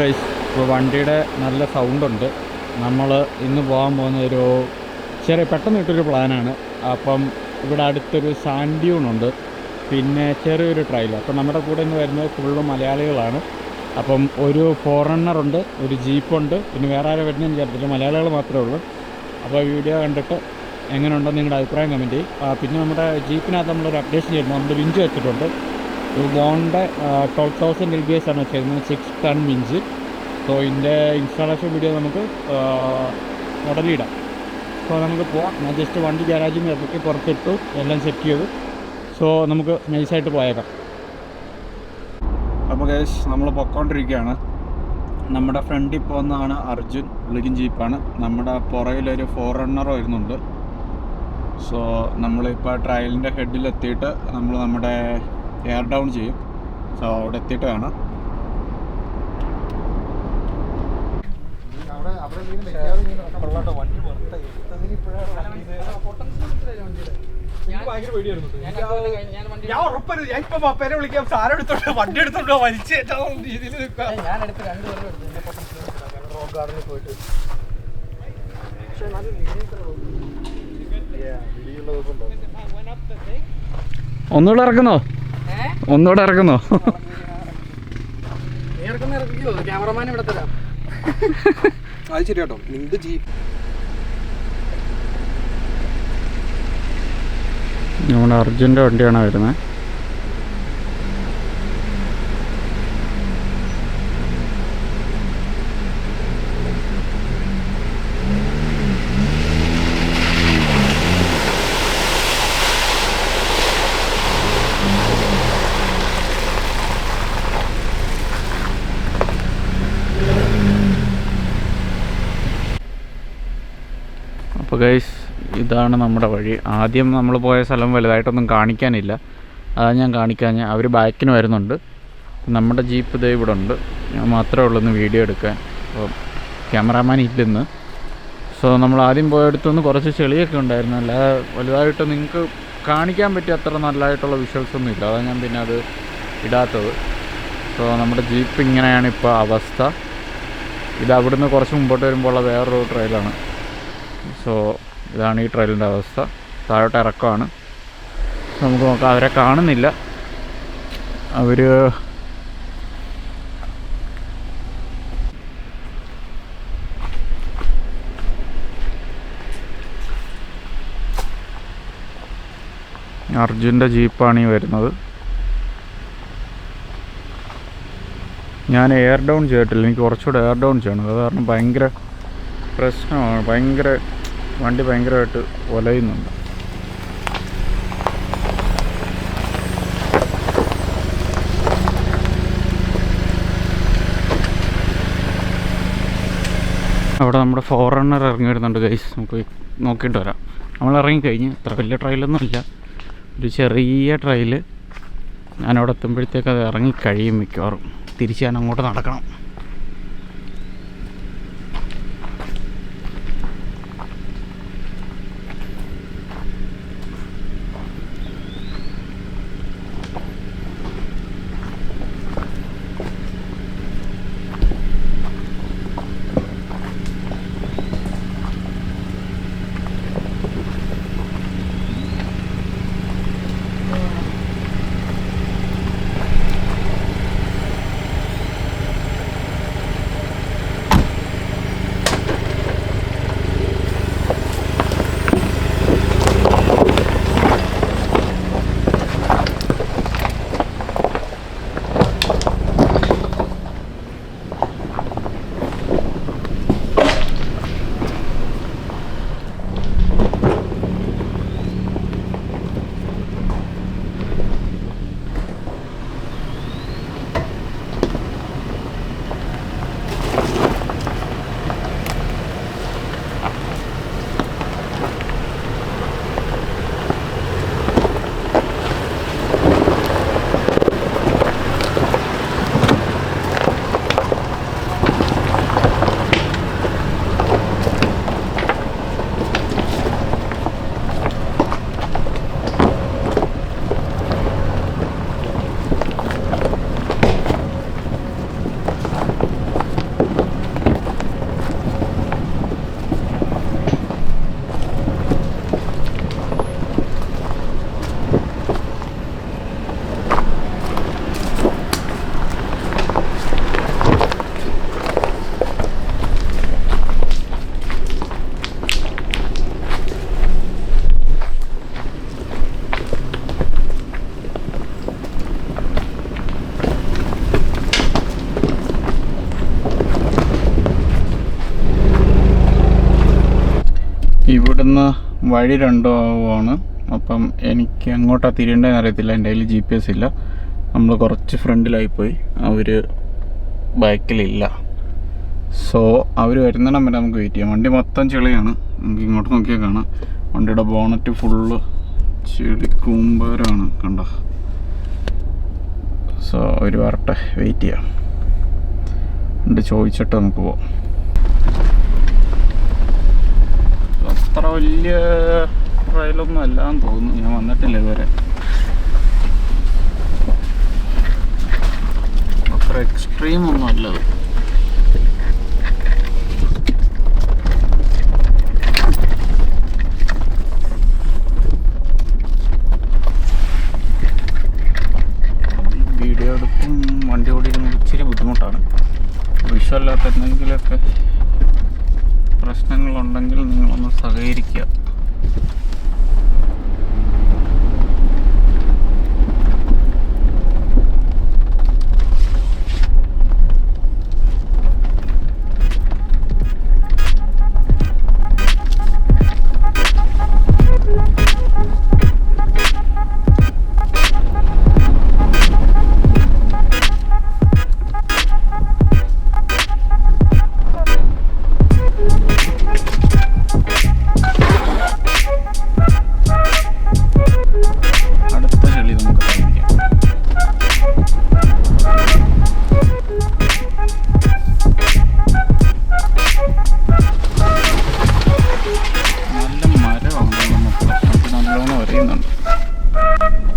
Guys ഇപ്പോൾ വണ്ടിയുടെ നല്ല സൗണ്ടുണ്ട് നമ്മൾ ഇന്ന് പോകാൻ പോകുന്ന ഒരു ചെറിയ പെട്ടെന്ന് ഇട്ടൊരു പ്ലാനാണ് അപ്പം ഇവിടെ അടുത്തൊരു സാൻഡ്യൂണുണ്ട് പിന്നെ ചെറിയൊരു ട്രയൽ അപ്പം നമ്മുടെ കൂടെ ഇന്ന് വരുന്നത് ഫുള്ള് മലയാളികളാണ്. അപ്പം ഒരു ഫോറണ്ണറുണ്ട് ഒരു ജീപ്പുണ്ട് പിന്നെ വേറെ ആരും വരുന്നതെന്ന് വിചാരിച്ചില്ല മലയാളികൾ മാത്രമേ ഉള്ളൂ. അപ്പോൾ വീഡിയോ കണ്ടിട്ട് എങ്ങനെയുണ്ടോ നിങ്ങളുടെ അഭിപ്രായം കമന്റ് ചെയ്യും. പിന്നെ നമ്മുടെ ജീപ്പിനകത്ത് നമ്മളൊരു അപ്ഡേഷൻ ചെയ്യുന്നു നമ്മൾ വിഞ്ച് വെച്ചിട്ടുണ്ട്. ഒരു ബോണിന്റെ twelve thousand L B S ആണ് വെച്ചിരുന്നത് സിക്സ് ടൺ മിൻസ് സോ ഇതിന്റെ ഇൻസ്റ്റാളേഷൻ വീഡിയോ നമുക്ക് ഉടലിടാം സോ നമുക്ക് പോവാം. ഞാൻ ജസ്റ്റ് വണ്ടി നിന്ന് ഇറക്കി പുറത്തിട്ടു എല്ലാം സെറ്റ് ചെയ്തു. സോ നമുക്ക് നൈസായിട്ട് പോയേക്കാം. അപ്പോൾ കേസ് നമ്മൾ പൊക്കോണ്ടിരിക്കുകയാണ്. നമ്മുടെ ഫ്രണ്ടിൽ പോകുന്നതാണ് അർജുൻ വിളിക്കും ജീപ്പാണ്. നമ്മുടെ പുറകിലൊരു ഫോർ റണ്ണർ വരുന്നുണ്ട്. സോ നമ്മളിപ്പോൾ ട്രയലിന്റെ ഹെഡിലെത്തിയിട്ട് നമ്മൾ നമ്മുടെ എയർ ഡൗൺ ചെയ്യും. സോ അവിടെ എത്തിയിട്ട് കാണാം ഞാൻ ഉറപ്പരുത്. ഞാൻ ഇപ്പൊ പപ്പേനെ വിളിക്കാം. സാരം എടുത്തോണ്ട് വണ്ടി എടുത്തോണ്ട് രീതിയിൽ ഞാൻ എടുത്ത് റോക്ക് ഗാർഡനിൽ പോയിട്ട്. പക്ഷെ നല്ല വിളിയുള്ള ദിവസം ഒന്നുകൂടെ ഇറക്കുന്നോ? ഒന്നുകൂടെ ഇറക്കുന്നോ ക്യാമറമാൻ ഇവിടെ തരാം. അത് ശരി കേട്ടോ. നിന്റെ ജീപ്പ് നമ്മുടെ അർജുന്റെ വണ്ടിയാണ് വരുന്നത്? അപ്പോൾ ഗൈസ് ഇതാണ് നമ്മുടെ വഴി. ആദ്യം നമ്മൾ പോയ സ്ഥലം വലുതായിട്ടൊന്നും കാണിക്കാനില്ല. അതാ ഞാൻ കാണിക്കാൻ അവർ ബാക്കിന് വരുന്നുണ്ട്. നമ്മുടെ ജീപ്പ് ഇതേ ഇവിടെ ഉണ്ട്. ഞാൻ മാത്രമേ ഉള്ളൂ ഇന്ന് വീഡിയോ എടുക്കാൻ. അപ്പോൾ ക്യാമറാമാൻ ഇല്ലെന്ന്. സോ നമ്മൾ ആദ്യം പോയടുത്തുനിന്ന് കുറച്ച് ചെളിയൊക്കെ ഉണ്ടായിരുന്നു. അല്ലാതെ വലുതായിട്ട് നിങ്ങൾക്ക് കാണിക്കാൻ പറ്റിയ അത്ര നല്ലതായിട്ടുള്ള വിഷ്വൽസ് ഒന്നും ഇല്ല. അതാണ് ഞാൻ പിന്നെ അത് ഇടാത്തത്. സോ നമ്മുടെ ജീപ്പ് ഇങ്ങനെയാണ് ഇപ്പോൾ അവസ്ഥ. ഇത് അവിടുന്ന് കുറച്ച് മുമ്പോട്ട് വരുമ്പോൾ ഉള്ള വേറൊരു ട്രെയിലാണ് സോ ഇതാണ് ഈ ട്രെയിലിന്റെ അവസ്ഥ. താഴോട്ട് ഇറക്കമാണ്. നമുക്ക് നോക്കാം അവരെ കാണുന്നില്ല. അവർ അർജുന്റെ ജീപ്പാണ് ഈ വരുന്നത്. ഞാൻ എയർ ഡൗൺ ചെയ്തിട്ടില്ല. എനിക്ക് കുറച്ചുകൂടെ എയർ ഡൗൺ ചെയ്യണം. അത് കാരണം ഭയങ്കര പ്രശ്നമാണ്. ഭയങ്കര വണ്ടി ഭയങ്കരമായിട്ട് ഒലയുന്നുണ്ട്. അവിടെ നമ്മുടെ ഫോറണർ ഇറങ്ങി വരുന്നുണ്ട് ഗൈസ് നമുക്ക് നോക്കിയിട്ട് വരാം. നമ്മൾ ഇറങ്ങിക്കഴിഞ്ഞ് ഇത്ര വലിയ ട്രയലൊന്നും ഇല്ല. ഒരു ചെറിയ ട്രയൽ ഞാനവിടെ എത്തുമ്പോഴത്തേക്ക് അത് ഇറങ്ങി കഴിയും മിക്കവാറും. തിരിച്ച് ഞാൻ അങ്ങോട്ട് നടക്കണം. വഴി രണ്ടോ ആവുകയാണ് അപ്പം എനിക്ക് എങ്ങോട്ടാണ് തിരിയേണ്ടതെന്ന് അറിയത്തില്ല. എന്റെ കയ്യിൽ ജി പി എസ് ഇല്ല. നമ്മൾ കുറച്ച് ഫ്രണ്ടിലായി പോയി. അവർ ബാക്കിലില്ല. സോ അവർ വരുന്നിടം വരെ നമുക്ക് വെയിറ്റ് ചെയ്യാം. വണ്ടി മൊത്തം ചെളിയാണ്. നമുക്ക് ഇങ്ങോട്ട് നോക്കിയാൽ കാണാം. വണ്ടിയുടെ ബോണറ്റ് ഫുള്ള് ചെളി കൂമ്പാരമാണ്. കണ്ടോ? സോ അവർ വരട്ടെ. വെയിറ്റ് ചെയ്യാം. എന്നിട്ട് ചോദിച്ചിട്ട് നമുക്ക് പോവാം. അത്ര വലിയ ട്രയലൊന്നും അല്ലാന്ന് തോന്നുന്നു. ഞാൻ വന്നിട്ടില്ല ഇതുവരെ. അത്ര എക്സ്ട്രീം ഒന്നും അല്ലത് വീഡിയോ എടുപ്പും വണ്ടി ഓടിക്കുന്നത് ഇച്ചിരി ബുദ്ധിമുട്ടാണ്. വിഷമല്ലാത്ത എന്തെങ്കിലുമൊക്കെ പ്രശ്നങ്ങളുണ്ടെങ്കിൽ നിങ്ങളൊന്ന് സഹകരിക്കുക. you